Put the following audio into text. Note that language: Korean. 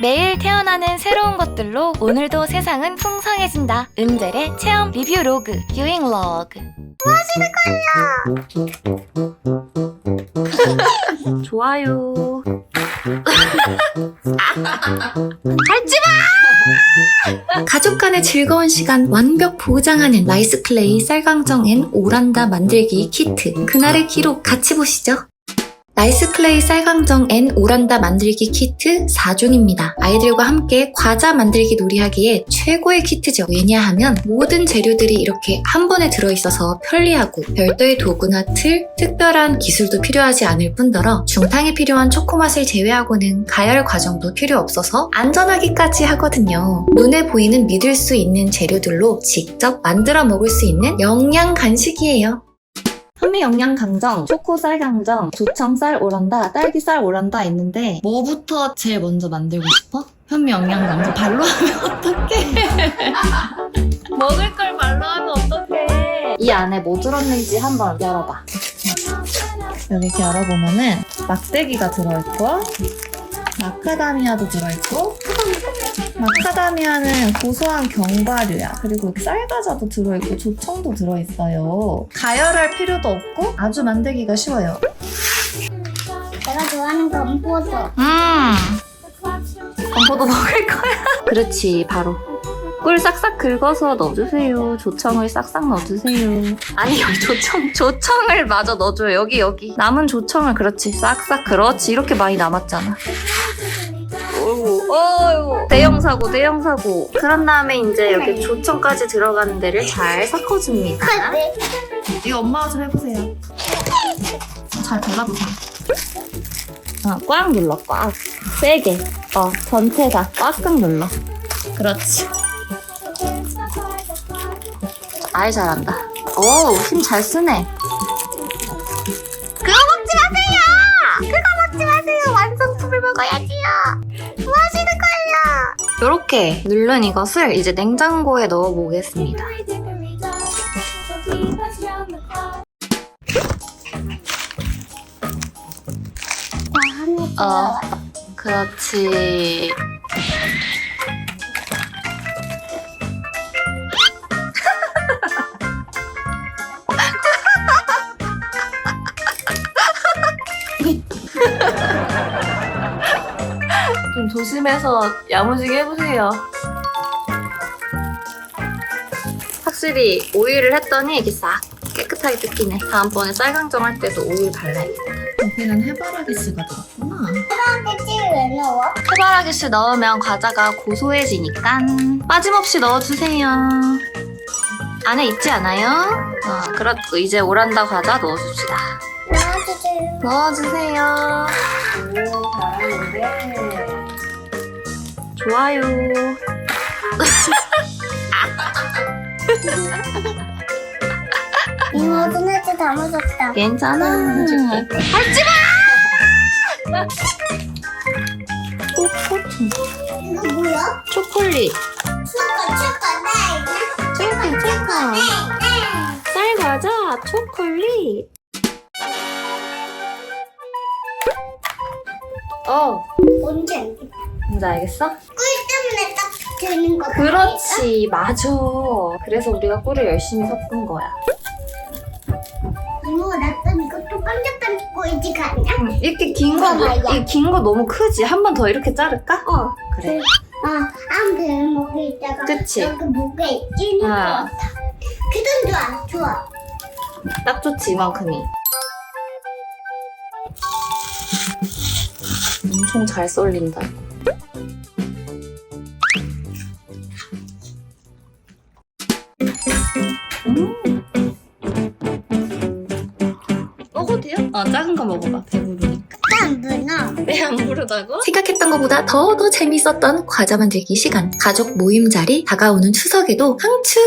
매일 태어나는 새로운 것들로 오늘도 세상은 풍성해진다. 은젤의 체험 리뷰 로그, 유잉 로그. 좋아요. 가족 간의 즐거운 시간 완벽 보장하는 라이스 클레이 쌀강정 앤 오란다 만들기 키트. 그날의 기록 같이 보시죠. 라이스 클레이 쌀강정 앤 오란다 만들기 키트 4종입니다. 아이들과 함께 과자 만들기 놀이하기에 최고의 키트죠. 왜냐하면 모든 재료들이 이렇게 한 번에 들어있어서 편리하고 별도의 도구나 틀, 특별한 기술도 필요하지 않을 뿐더러 중탕에 필요한 초코맛을 제외하고는 가열 과정도 필요 없어서 안전하기까지 하거든요. 눈에 보이는 믿을 수 있는 재료들로 직접 만들어 먹을 수 있는 영양 간식이에요. 현미 영양 강정, 초코쌀 강정, 조청쌀 오란다, 딸기쌀 오란다 있는데 뭐부터 제일 먼저 만들고 싶어? 현미 영양 강정 발로 하면 어떡해? 먹을 걸 발로 하면 어떡해? 이 안에 뭐 들었는지 한번 열어봐. 여기 이렇게 열어보면은 막대기가 들어있고 마카다미아도 들어있고 마카다미아는 고소한 견과류야. 그리고 여기 쌀과자도 들어있고 조청도 들어있어요. 가열할 필요도 없고 아주 만들기가 쉬워요. 내가 좋아하는 건 포도. 음. 건포도 먹을 거야. 그렇지, 바로. 꿀 싹싹 긁어서 넣어주세요. 조청을 싹싹 넣어주세요. 아니, 여기 조청, 조청을 마저 넣어줘요. 여기, 여기. 남은 조청을 그렇지. 싹싹, 그렇지. 이렇게 많이 남았잖아. 어이구, 어이구. 대형 사고, 대형 사고. 그런 다음에 이제 여기 조청까지 들어가는 데를 잘 섞어줍니다. 이거 엄마가 좀 해보세요. 잘 발라보세요. 어, 꽉 눌러, 꽉. 세게. 어, 전체 다 꽉꽉 눌러. 그렇지. 아이 잘한다. 오, 힘 잘 쓰네. 요렇게 누른 이것을 이제 냉장고에 넣어 보겠습니다. 어, 그렇지. 조심해서 야무지게 해보세요. 확실히 오일을 했더니 이게 싹 깨끗하게 뜯기네. 다음번에 쌀강정 할 때도 오일 발라야겠다. 여기는 해바라기 씨가 들었구나. 근데 왜 넣어? 해바라기 씨 넣으면 과자가 고소해지니까 빠짐없이 넣어주세요. 안에 있지 않아요? 어, 그렇고 이제 오란다 과자 넣어줍시다. 넣어주세요. 넣어주세요. 오, 잘하는데. 좋아요. 어떤 애들 다 묻었다. 괜찮아. 해줄게. 하지 마! 이거 뭐야? 초콜릿. 초코, 초코, 네. 초코, 초코. 네, 쌀 과자, 초콜릿. 어, 네. 언제? 꿀 뭔지 알겠어? 때문에 딱 되는 거. 그렇지, 맞아. 그래서 우리가 꿀을 열심히 섞은 거야. 이모, 나또 이것도 깜짝깜짝 보이지 않냐? 응, 이렇게 긴 거, 잠깐만, 이거. 이긴 거 너무 크지? 한 번 더 이렇게 자를까? 어. 그래. 아, 안 되는 목에 있다가 그치? 여기 목에 찌는 거 아. 같아. 그건 좋아, 좋아. 딱 좋지, 이만큼이. 엄청 잘 썰린다. 어, 작은 거 먹어봐. 배부르니까. 안 불어. 왜안 부르다고? 생각했던 것보다 더 더 재밌었던 과자 만들기 시간. 가족 모임 자리, 다가오는 추석에도 항추!